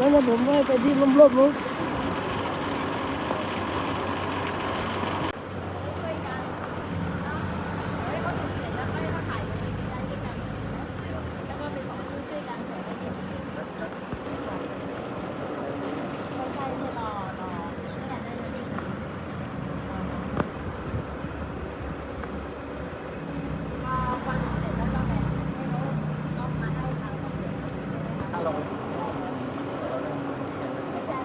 แล้วผมว่าไปที่ร่มๆนู้น ช่วยกันเนาะเดี๋ยวให้เขาดูเสร็จแล้วค่อยมาถ่ายกันได้ด้วยกันแล้วก็เป็นของช่วยๆกันเดี๋ยวไปเรียนใช่ๆเนี่ยรอรอนี่แหละได้เลยพอฟังเสร็จแล้วเราแบ่งให้เขาก็มาให้ทางตำรวจ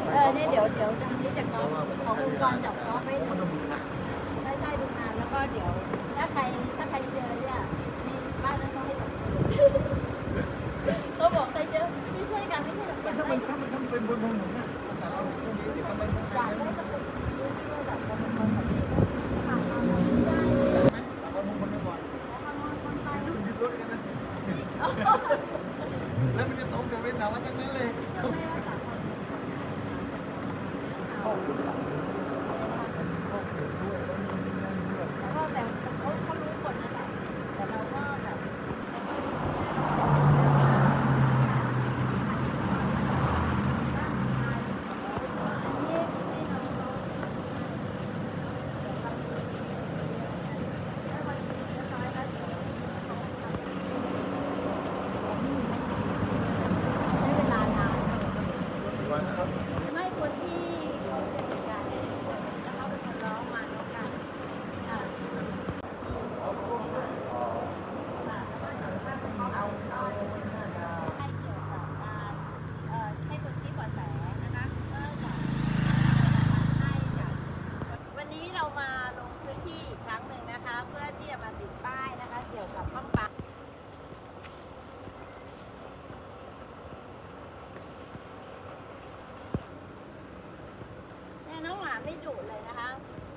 เออ เดี๋ยวเดี๋ยวทางนี้จะก๊อขององค์กรจับก๊อปไว้ใช่ใช่ดูงานแล้วก็เดี๋ยว ถ้าใครถ้าใครเจอเนี่ยมีบ้านนั้นต้องให้สมครเขาบอกใครเจอช่วยช่วยกันไม่ใช่แบบอยากถ้าได้มันถ้ามันต้องเป็นบนถนนนะแต่เราช่วงนี้เดี๋ยวมันเป็นอยากได้สมุดดูที่ว่าแบบเราเป็นคนแบบนี้ผ่านมาแล้วไม่ได้เราลงคนก่อนแล้วทำงานคนไปหยุดรถกันนะแล้วมันจะตรงกับเวลาว่าทั้งนั้นเลย แล้วก็แต่เขาเขารู้คนนั่นแหละแต่เราก็แบบใช้เวลานาน ไม่คนที่เขาเจอเหตุการณ์เนี่ยแล้วเขาเป็นคนร้องมาน้องกันอ่าให้เกี่ยวกับการเอ่อให้คนชี้เบาะแสนะคะก็จะให้จากวันนี้เรามาลงพื้นที่อีกครั้งหนึ่งนะคะ เพื่อที่จะมาติดป้ายนะคะ เกี่ยวกับป้องปราม เนี่ยน้องหมา ไม่ดุเลยนะคะ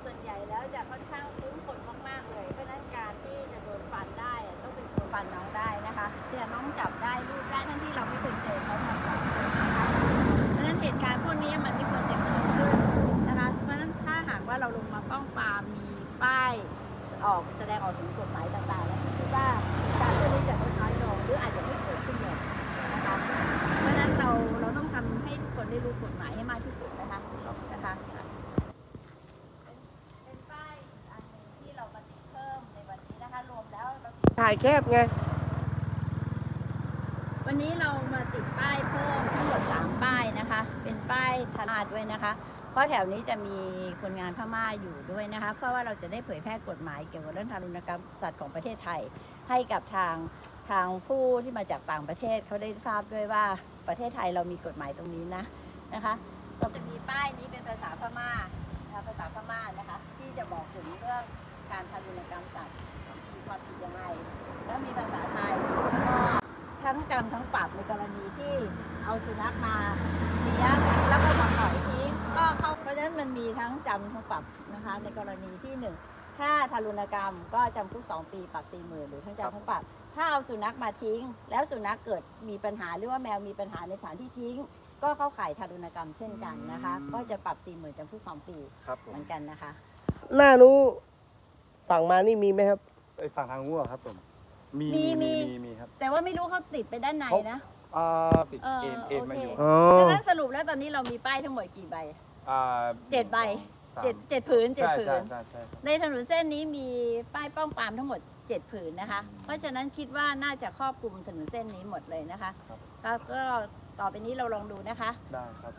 ส่วนใหญ่แล้วจะค่อนข้างคุ้นคนมากๆเลยเพราะนั้นการที่จะโดนฟันได้ต้องเป็นคนฟันน้องได้นะคะเนี่ยน้องจับได้รูปได้ทั้งที่เราไม่เคยเจอเขามาก่อนนะคะเพราะนั้นเหตุการณ์พวกนี้มันไม่ควรจะเกิดขึ้นนะคะเพราะฉะนั้นถ้าหากว่าเราลงมาป้องปรามมีป้ายออกแสดงออกถึงกฎหมายต่างๆายแคบไง วันนี้เรามาติดป้ายเพิ่มทั้งหมด 3 ป้ายนะคะ เป็นป้ายทาราด้วยนะคะ เพราะแถวนี้จะมีคนงานพม่าอยู่ด้วยนะคะ เพราะว่าเราจะได้เผยแพร่กฎหมายเกี่ยวกับเรื่องทารุณกรรมสัตว์ของประเทศไทย ให้กับทางทางผู้ที่มาจากต่างประเทศเขาได้ทราบด้วยว่าประเทศไทยเรามีกฎหมายตรงนี้นะนะคะเราจะมีป้ายนี้เป็นภาษาพม่าภาษาพม่านะคะ ที่จะบอกถึงเรื่องการทารุณกรรมสัตว์มีความผิดยังไงแล้วมีภาษาไทยแล้วก็ ทั้งจำทั้งปรับในกรณีที่เอาสุนัขมาเลี้ยงแล้วก็มาปล่อยทิ้งก็เข้าเพราะฉะนั้นมันมีทั้งจำทั้งปรับนะคะ ในกรณีที่หนึ่งถ้าทารุณกรรมก็จำคุกสองปีปรับสี่หมื่นหรือทั้งจำทั้งปรับ ถ้าเอาสุนัขมาทิ้ง แล้วสุนัขเกิดมีปัญหาหรือว่าแมวมีปัญหาในสถานที่ทิ้ง ก็เข้าข่ายทารุณกรรมเช่นกันนะคะ ก็จะปรับสี่หมื่นจำคุกสองปีครับผเหมมือนกันนะคะ หน้านู้ฝั่งมานี่มีไหมครับ ไอฝั่งทางงัวครับผม มีมีมี มีมีครับแต่ว่าไม่รู้เขาติดไปด้านในนะ อ่าติดเออเอ็นเอ็นมาโอเคอยู่อ๋อดังนั้นสรุปแล้วตอนนี้เรามีป้ายทั้งหมดกี่ใบ อ่าเจ็ดใบ สามเจ็ดเจ็ดผืนเจ็ดใช่ผืใช่น ใช่ใช่ครับในถนนเส้นนี้มีป้ายป้องปรามทั้งหมด 7 ผืนนะคะ เพราะฉะนั้นคิดว่าน่าจะครอบคลุมถนนเส้นนี้หมดเลยนะคะ ครับแล้วก็ต่อไปนี้เราลองดูนะคะ ได้ครับ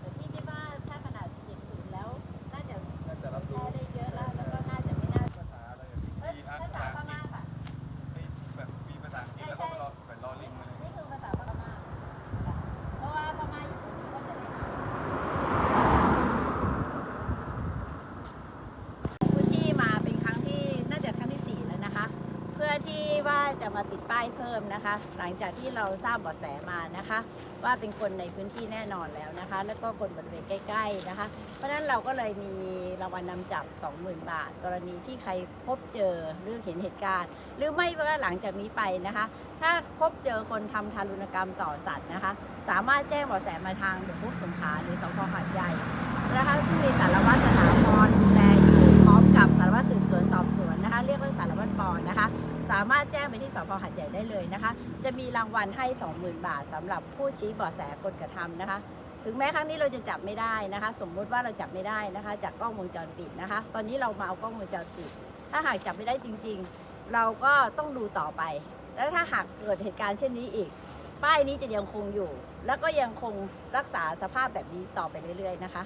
แต่พี่คิดว่าถ้าขนาด 7 ผืนแล้ว น่าจะ น่าจะรับ แพ้ รู้ ได้เยอะแล้ว แล้วก็น่าจะไม่น่า ภาษาอะไร เอ้ยภาษาพม่าค่ะ แบบมีภาษาอังกฤษแล้วก็รอเป็นรอลิงมาเลย นี่คือภาษาพม่าค่ะเพราะว่าพม่าอยู่ตรงนี้ก็จะได้อ่านพื้นที่มาเป็นครั้งที่น่าจะครั้งที่สี่แล้วนะคะ เพื่อที่ว่า จะมาติดป้ายเพิ่มนะคะ หลังจากที่เราทราบเบาะแสมานะคะ ว่าเป็นคนในพื้นที่แน่นอนแล้วนะคะ แล้วก็คนบริเวณใกล้ ๆนะคะ เพราะฉะนั้นเราก็เลยมีรางวัลนำจับ 20,000 บาท กรณีที่ใครพบเจอหรือเห็นเหตุการณ์ หรือไม่ว่าหลังจากนี้ไปนะคะ ถ้าพบเจอคนทำทารุณกรรมต่อสัตว์นะคะ สามารถแจ้งเบาะแสมาทางเดอะพุกสงขาหรือสพหาดใหญ่ พหัดใหญ่ได้เลยนะคะ จะมีรางวัลให้ 20,000 บาทสำหรับผู้ชี้เบาะแสคนกระทำนะคะ ถึงแม้ครั้งนี้เราจะจับไม่ได้นะคะ สมมุติว่าเราจับไม่ได้นะคะ จากกล้องวงจรปิดนะคะ ตอนนี้เรามาเอากล้องวงจรปิด ถ้าหากจับไม่ได้จริง ๆ เราก็ต้องดูต่อไป แล้วถ้าหากเกิดเหตุการณ์เช่นนี้อีก ป้ายนี้จะยังคงอยู่ แล้วก็ยังคงรักษาสภาพแบบนี้ต่อไปเรื่อย ๆ นะคะ